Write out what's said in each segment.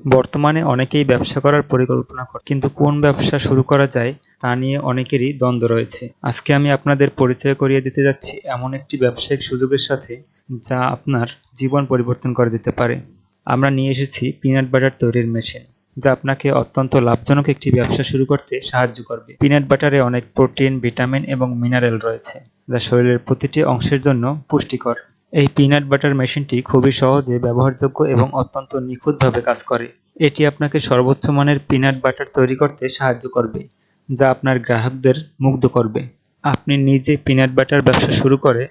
বর্তমানে অনেকেই ব্যবসা করার পরিকল্পনা করে কিন্তু কোন ব্যবসা শুরু করা যায় তা নিয়ে অনেকেরই দ্বন্দ্ব রয়েছে। আজকে আমি আপনাদের পরিচয় করিয়ে দিতে যাচ্ছি এমন একটি ব্যবসায়িক সুযোগের সাথে যা আপনার জীবন পরিবর্তন করে দিতে পারে। আমরা নিয়ে এসেছি পিনাট বাটার তৈরির মেশিন যা আপনাকে অত্যন্ত লাভজনক একটি ব্যবসা শুরু করতে সাহায্য করবে। পিনাট বাটারে অনেক প্রোটিন ভিটামিন এবং মিনারেল রয়েছে, যা শরীরের প্রতিটি অংশের জন্য পুষ্টিকর। এই পিনাট বাটার মেশিনটি খুবই সহজে ব্যবহারযোগ্য এবং অত্যন্ত নিখুঁতভাবে কাজ করে। এটি আপনাকে সর্বোচ্চ মানের পিনাট বাটার তৈরি করতে সাহায্য করবে, যা আপনার গ্রাহকদের মুগ্ধ করবে। আপনি নিজে পিনাট বাটার ব্যবসা শুরু করে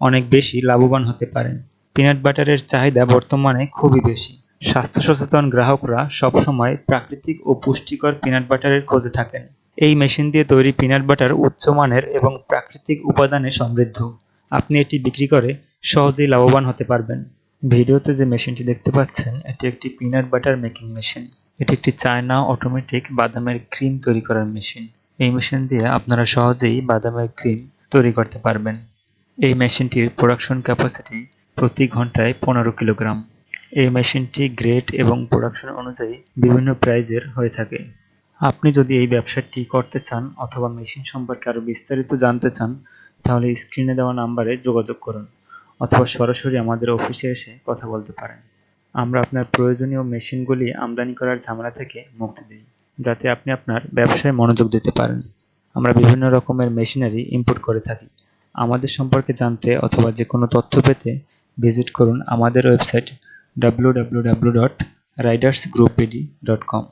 অনেক বেশি লাভবান হতে পারেন। পিনাট বাটারের চাহিদা বর্তমানে খুবই বেশি। স্বাস্থ্য সচেতন গ্রাহকরা সবসময় প্রাকৃতিক ও পুষ্টিকর পিনাট বাটারের খোঁজে থাকেন। এই মেশিন দিয়ে তৈরি পিনাট বাটার উচ্চমানের এবং প্রাকৃতিক উপাদানে সমৃদ্ধ। আপনি এটি বিক্রি করে সহজেই লাভবান হতে পারবেন। ভিডিওতে যে মেশিনটি দেখতে পাচ্ছেন, এটি একটি পিনাট বাটার মেকিং মেশিন এটি একটি চায়না অটোমেটিক বাদামের ক্রিম তৈরি করার মেশিন এই মেশিন দিয়ে আপনারা সহজেই বাদামের ক্রিম তৈরি করতে পারবেন। এই মেশিনটির প্রোডাকশন ক্যাপাসিটি প্রতি ঘন্টায় পনেরো কিলোগ্রাম। এই মেশিনটি গ্রেড এবং প্রোডাকশন অনুযায়ী বিভিন্ন প্রাইজের হয়ে থাকে। আপনি যদি এই ব্যবসাটি করতে চান অথবা মেশিন সম্পর্কে আরও বিস্তারিত জানতে চান, তাহলে স্ক্রিনে দেওয়া নাম্বারে যোগাযোগ করুন। অথবা সরাসরি আমাদের অফিসে এসে কথা বলতে পারেন। আমরা আপনার প্রয়োজনীয় মেশিনগুলি আমদানি করার ঝামেলা থেকে মুক্তি দিই, যাতে আপনি আপনার ব্যবসায় মনোযোগ দিতে পারেন। আমরা বিভিন্ন রকমের মেশিনারি ইম্পোর্ট করে থাকি। আমাদের সম্পর্কে জানতে অথবা যে কোনো তথ্য পেতে ভিজিট করুন আমাদের ওয়েবসাইট www.ridersgroupbd.com